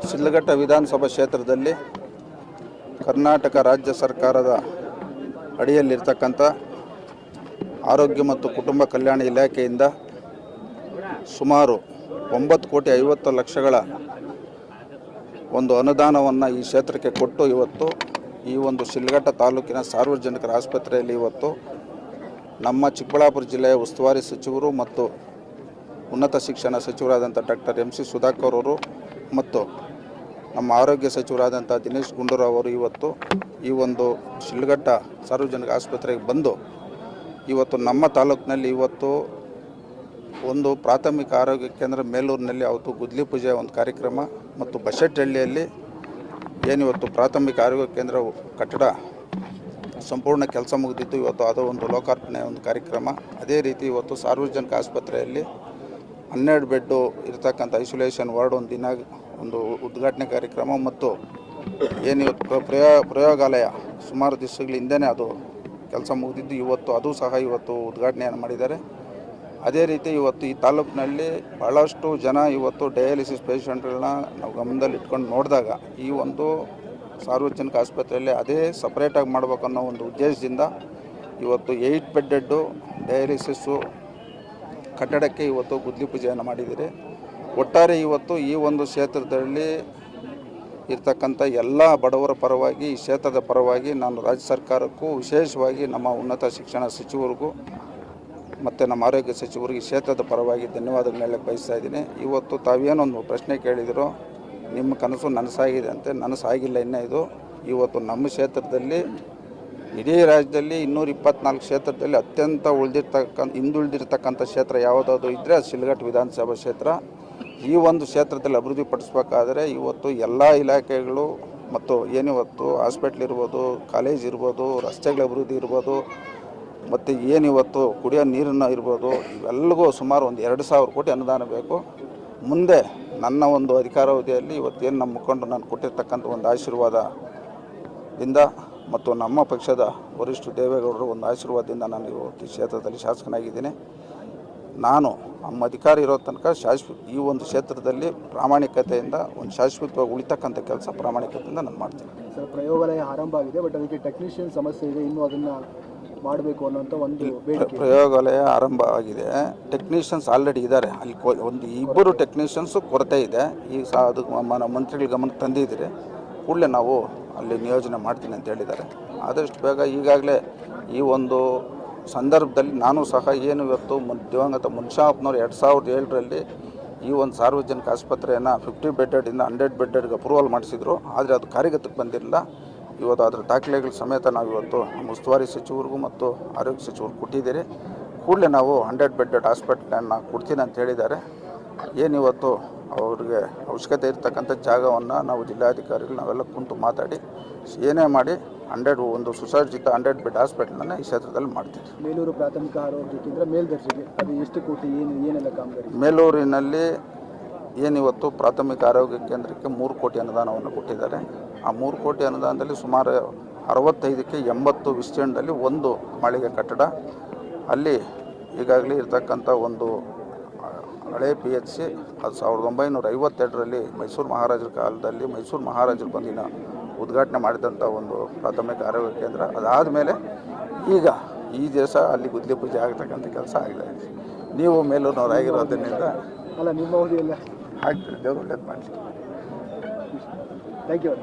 ಶಿಡ್ಲಘಟ್ಟ ವಿಧಾನಸಭಾ ಕ್ಷೇತ್ರದಲ್ಲಿ ಕರ್ನಾಟಕ ರಾಜ್ಯ ಸರ್ಕಾರದ ಅಡಿಯಲ್ಲಿರ್ತಕ್ಕಂಥ ಆರೋಗ್ಯ ಮತ್ತು ಕುಟುಂಬ ಕಲ್ಯಾಣ ಇಲಾಖೆಯಿಂದ ಸುಮಾರು ಒಂಬತ್ತು ಕೋಟಿ ಐವತ್ತು ಲಕ್ಷಗಳ ಒಂದು ಅನುದಾನವನ್ನು ಈ ಕ್ಷೇತ್ರಕ್ಕೆ ಕೊಟ್ಟು ಇವತ್ತು ಈ ಒಂದು ಶಿಲ್ಘಟ್ಟ ತಾಲೂಕಿನ ಸಾರ್ವಜನಿಕರ ಆಸ್ಪತ್ರೆಯಲ್ಲಿ ಇವತ್ತು ನಮ್ಮ ಚಿಕ್ಕಬಳ್ಳಾಪುರ ಜಿಲ್ಲೆಯ ಉಸ್ತುವಾರಿ ಸಚಿವರು ಮತ್ತು ಉನ್ನತ ಶಿಕ್ಷಣ ಸಚಿವರಾದಂಥ ಡಾಕ್ಟರ್ ಎಂ ಸಿ ಸುಧಾಕರ್ ಅವರು ಮತ್ತು ನಮ್ಮ ಆರೋಗ್ಯ ಸಚಿವರಾದಂಥ ದಿನೇಶ್ ಗುಂಡೂರಾವ್ ಅವರು ಇವತ್ತು ಈ ಒಂದು ಶಿಲ್ಘಟ್ಟ ಸಾರ್ವಜನಿಕ ಆಸ್ಪತ್ರೆಗೆ ಬಂದು ಇವತ್ತು ನಮ್ಮ ತಾಲೂಕಿನಲ್ಲಿ ಇವತ್ತು ಒಂದು ಪ್ರಾಥಮಿಕ ಆರೋಗ್ಯ ಕೇಂದ್ರ ಮೇಲೂರಿನಲ್ಲಿ ಅವತ್ತು ಗುದ್ಲಿ ಪೂಜೆ ಒಂದು ಕಾರ್ಯಕ್ರಮ ಮತ್ತು ಬಶೆಟ್ಟಹಳ್ಳಿಯಲ್ಲಿ ಏನಿವತ್ತು ಪ್ರಾಥಮಿಕ ಆರೋಗ್ಯ ಕೇಂದ್ರ ಕಟ್ಟಡ ಸಂಪೂರ್ಣ ಕೆಲಸ ಮುಗಿದಿತ್ತು. ಇವತ್ತು ಅದು ಒಂದು ಲೋಕಾರ್ಪಣೆ ಒಂದು ಕಾರ್ಯಕ್ರಮ. ಅದೇ ರೀತಿ ಇವತ್ತು ಸಾರ್ವಜನಿಕ ಆಸ್ಪತ್ರೆಯಲ್ಲಿ ಹನ್ನೆರಡು ಬೆಡ್ಡು ಇರತಕ್ಕಂಥ ಐಸೋಲೇಷನ್ ವಾರ್ಡ್ ಒಂದು ದಿನ ಒಂದು ಉದ್ಘಾಟನೆ ಕಾರ್ಯಕ್ರಮ ಮತ್ತು ಏನಿವತ್ತು ಪ್ರ- ಪ್ರಯೋ ಪ್ರಯೋಗಾಲಯ ಸುಮಾರು ದಿವಸಗಳ ಹಿಂದೆನೇ ಅದು ಕೆಲಸ ಮುಗಿದಿದ್ದು ಇವತ್ತು ಅದು ಸಹ ಇವತ್ತು ಉದ್ಘಾಟನೆಯನ್ನು ಮಾಡಿದ್ದಾರೆ. ಅದೇ ರೀತಿ ಇವತ್ತು ಈ ತಾಲೂಕಿನಲ್ಲಿ ಭಾಳಷ್ಟು ಜನ ಇವತ್ತು ಡಯಾಲಿಸಿಸ್ ಪೇಷಂಟ್ಗಳನ್ನ ನಾವು ಗಮನದಲ್ಲಿ ಇಟ್ಕೊಂಡು ನೋಡಿದಾಗ ಈ ಒಂದು ಸಾರ್ವಜನಿಕ ಆಸ್ಪತ್ರೆಯಲ್ಲಿ ಅದೇ ಸಪ್ರೇಟಾಗಿ ಮಾಡ್ಬೇಕನ್ನೋ ಒಂದು ಉದ್ದೇಶದಿಂದ ಇವತ್ತು ಏಯ್ಟ್ ಬೆಡ್ಡೆಡ್ಡು ಡಯಾಲಿಸಿಸ್ಸು ಕಟ್ಟಡಕ್ಕೆ ಇವತ್ತು ಗುದ್ಲಿ ಪೂಜೆಯನ್ನು ಮಾಡಿದ್ದೀರಿ. ಒಟ್ಟಾರೆ ಇವತ್ತು ಈ ಒಂದು ಕ್ಷೇತ್ರದಲ್ಲಿ ಇರ್ತಕ್ಕಂಥ ಎಲ್ಲ ಬಡವರ ಪರವಾಗಿ, ಈ ಕ್ಷೇತ್ರದ ಪರವಾಗಿ ನಾನು ರಾಜ್ಯ ಸರ್ಕಾರಕ್ಕೂ ವಿಶೇಷವಾಗಿ ನಮ್ಮ ಉನ್ನತ ಶಿಕ್ಷಣ ಸಚಿವರಿಗೂ ಮತ್ತು ನಮ್ಮ ಆರೋಗ್ಯ ಸಚಿವರಿಗೆ ಕ್ಷೇತ್ರದ ಪರವಾಗಿ ಧನ್ಯವಾದಗಳು ಹೇಳಕ್ಕೆ ಬಯಸ್ತಾ ಇದ್ದೀನಿ. ಇವತ್ತು ತಾವೇನೊಂದು ಪ್ರಶ್ನೆ ಕೇಳಿದಿರೋ ನಿಮ್ಮ ಕನಸು ನನಸಾಗಿದೆ ಅಂತೆ. ನನಸಾಗಿಲ್ಲ ಇನ್ನೂ ಇದು. ಇವತ್ತು ನಮ್ಮ ಕ್ಷೇತ್ರದಲ್ಲಿ ಇಡೀ ರಾಜ್ಯದಲ್ಲಿ ಇನ್ನೂರ ಇಪ್ಪತ್ನಾಲ್ಕು ಕ್ಷೇತ್ರದಲ್ಲಿ ಅತ್ಯಂತ ಉಳಿದಿರ್ತಕ್ಕಂಥ, ಹಿಂದುಳಿದಿರ್ತಕ್ಕಂಥ ಕ್ಷೇತ್ರ ಯಾವುದಾದ್ರು ಇದ್ದರೆ ಅದು ಶಿಲ್ಘಟ್ಟ ವಿಧಾನಸಭಾ ಕ್ಷೇತ್ರ. ಈ ಒಂದು ಕ್ಷೇತ್ರದಲ್ಲಿ ಅಭಿವೃದ್ಧಿಪಡಿಸ್ಬೇಕಾದ್ರೆ ಇವತ್ತು ಎಲ್ಲ ಇಲಾಖೆಗಳು ಮತ್ತು ಏನಿವತ್ತು ಹಾಸ್ಪಿಟ್ಲ್ ಇರ್ಬೋದು, ಕಾಲೇಜ್ ಇರ್ಬೋದು, ರಸ್ತೆಗಳ ಅಭಿವೃದ್ಧಿ ಇರ್ಬೋದು, ಮತ್ತು ಏನಿವತ್ತು ಕುಡಿಯೋ ನೀರನ್ನು ಇರ್ಬೋದು ಇವೆಲ್ಲಗೂ ಸುಮಾರು ಒಂದು ಎರಡು ಸಾವಿರ ಕೋಟಿ ಅನುದಾನ ಬೇಕು. ಮುಂದೆ ನನ್ನ ಒಂದು ಅಧಿಕಾರಾವಧಿಯಲ್ಲಿ ಇವತ್ತೇನು ನಮ್ಮ ಮುಖಂಡರು ನಾನು ಕೊಟ್ಟಿರ್ತಕ್ಕಂಥ ಒಂದು ಆಶೀರ್ವಾದದಿಂದ ಮತ್ತು ನಮ್ಮ ಪಕ್ಷದ ವರಿಷ್ಠ ದೇವೇಗೌಡರು ಒಂದು ಆಶೀರ್ವಾದದಿಂದ ನಾನು ಇವತ್ತು ಈ ಕ್ಷೇತ್ರದಲ್ಲಿ ಶಾಸಕನಾಗಿದ್ದೀನಿ. ನಾನು ನಮ್ಮ ಅಧಿಕಾರ ಇರೋ ತನಕ ಶಾಶ್ವ ಈ ಒಂದು ಕ್ಷೇತ್ರದಲ್ಲಿ ಪ್ರಾಮಾಣಿಕತೆಯಿಂದ ಒಂದು ಶಾಶ್ವತವಾಗಿ ಉಳಿತಕ್ಕಂಥ ಕೆಲಸ ಪ್ರಾಮಾಣಿಕತೆಯಿಂದ ನಾನು ಮಾಡ್ತೀನಿ. ಸರ್ ಪ್ರಯೋಗಾಲಯ ಆರಂಭ ಆಗಿದೆ ಬಟ್ ಅದಕ್ಕೆ ಟೆಕ್ನಿಷಿಯನ್ ಸಮಸ್ಯೆ ಇದೆ ಇನ್ನೂ ಅದನ್ನು ಮಾಡಬೇಕು ಅನ್ನೋಂಥ ಒಂದು ಪ್ರಯೋಗಾಲಯ ಆರಂಭ ಆಗಿದೆ. ಟೆಕ್ನಿಷಿಯನ್ಸ್ ಆಲ್ರೆಡಿ ಇದ್ದಾರೆ. ಅಲ್ಲಿ ಒಂದು ಇಬ್ಬರು ಟೆಕ್ನಿಷಿಯನ್ಸು ಕೊರತೆ ಇದೆ. ಈ ಸಹ ಅದು ಮಂತ್ರಿಗಳ ಗಮನಕ್ಕೆ ತಂದಿದ್ದೀರಿ. ಕೂಡಲೇ ನಾವು ಅಲ್ಲಿ ನಿಯೋಜನೆ ಮಾಡ್ತೀನಿ ಅಂತ ಹೇಳಿದ್ದಾರೆ. ಆದಷ್ಟು ಬೇಗ ಈಗಾಗಲೇ ಈ ಒಂದು ಸಂದರ್ಭದಲ್ಲಿ ನಾನು ಸಹ ಏನು ಇವತ್ತು ಮುನ್ ದಿವಂಗತ ಮುನ್ಷಾಪ್ನವ್ರು ಎರಡು ಸಾವಿರದ ಏಳರಲ್ಲಿ ಈ ಒಂದು ಸಾರ್ವಜನಿಕ ಆಸ್ಪತ್ರೆಯನ್ನು ಫಿಫ್ಟಿ ಬೆಡ್ಡೆಡಿಂದ ಹಂಡ್ರೆಡ್ ಬೆಡ್ಡೆಡ್ಗೆ ಅಪ್ರೂವಲ್ ಮಾಡಿಸಿದ್ರು. ಆದರೆ ಅದು ಕಾರ್ಯಗತಕ್ಕೆ ಬಂದಿರಲಿಲ್ಲ. ಇವತ್ತು ಅದರ ದಾಖಲೆಗಳ ಸಮೇತ ನಾವು ಇವತ್ತು ನಮ್ಮ ಉಸ್ತುವಾರಿ ಸಚಿವರಿಗೂ ಮತ್ತು ಆರೋಗ್ಯ ಸಚಿವರು ಕೊಟ್ಟಿದ್ದೀರಿ. ಕೂಡಲೇ ನಾವು ಹಂಡ್ರೆಡ್ ಬೆಡ್ಡೆಡ್ ಹಾಸ್ಪಿಟ್ಲನ್ನು ಕೊಡ್ತೀನಿ ಅಂತ ಹೇಳಿದ್ದಾರೆ. ಏನಿವತ್ತು ಅವ್ರಿಗೆ ಅವಶ್ಯಕತೆ ಇರ್ತಕ್ಕಂಥ ಜಾಗವನ್ನು ನಾವು ಜಿಲ್ಲಾಧಿಕಾರಿಗಳು ನಾವೆಲ್ಲ ಕುಂತು ಮಾತಾಡಿ ಏನೇ ಮಾಡಿ ಹಂಡ್ರೆಡ್ ಒಂದು ಸುಸಜ್ಜಿತ ಹಂಡ್ರೆಡ್ ಬೆಡ್ ಹಾಸ್ಪಿಟಲನ್ನು ಈ ಕ್ಷೇತ್ರದಲ್ಲಿ ಮಾಡ್ತೀವಿ. ಮೇಲೂರು ಪ್ರಾಥಮಿಕ ಆರೋಗ್ಯ ಕೇಂದ್ರ ಮೇಲ್ದರ್ಜೆಗೆ ಅದು ಎಷ್ಟು ಕೋಟಿ ಏನು ಏನೆಲ್ಲ ಕಾಮಗಾರಿ? ಮೇಲೂರಿನಲ್ಲಿ ಏನಿವತ್ತು ಪ್ರಾಥಮಿಕ ಆರೋಗ್ಯ ಕೇಂದ್ರಕ್ಕೆ ಮೂರು ಕೋಟಿ ಅನುದಾನವನ್ನು ಕೊಟ್ಟಿದ್ದಾರೆ. ಆ ಮೂರು ಕೋಟಿ ಅನುದಾನದಲ್ಲಿ ಸುಮಾರು ಅರವತ್ತೈದಕ್ಕೆ ಎಂಬತ್ತು ವಿಸ್ತೀರ್ಣದಲ್ಲಿ ಒಂದು ಮಳಿಗೆ ಕಟ್ಟಡ. ಅಲ್ಲಿ ಈಗಾಗಲೇ ಇರತಕ್ಕಂಥ ಒಂದು ಹಳೆ ಪಿ ಎಚ್ ಸಿ ಅದು ಸಾವಿರದ ಒಂಬೈನೂರ ಐವತ್ತೆರಡರಲ್ಲಿ ಮೈಸೂರು ಮಹಾರಾಜರ ಕಾಲದಲ್ಲಿ ಮೈಸೂರು ಮಹಾರಾಜರು ಬಂದಿನ ಉದ್ಘಾಟನೆ ಮಾಡಿದಂಥ ಒಂದು ಪ್ರಾಥಮಿಕ ಆರೋಗ್ಯ ಕೇಂದ್ರ. ಅದಾದ ಮೇಲೆ ಈಗ ಈ ದಿವಸ ಅಲ್ಲಿ ಗುದ್ದಲಿ ಪೂಜೆ ಆಗ್ತಕ್ಕಂಥ ಕೆಲಸ ಆಗಿದೆ ನೀವು ಮೇಲೂರಿನವರಾಗಿರೋದ್ರಿಂದ ಅಲ್ಲ ನಿಮ್ಮ ಆಗ್ತದೆ. ದೇವರು ಒಳ್ಳೇದು ಮಾಡಲಿ. Thank you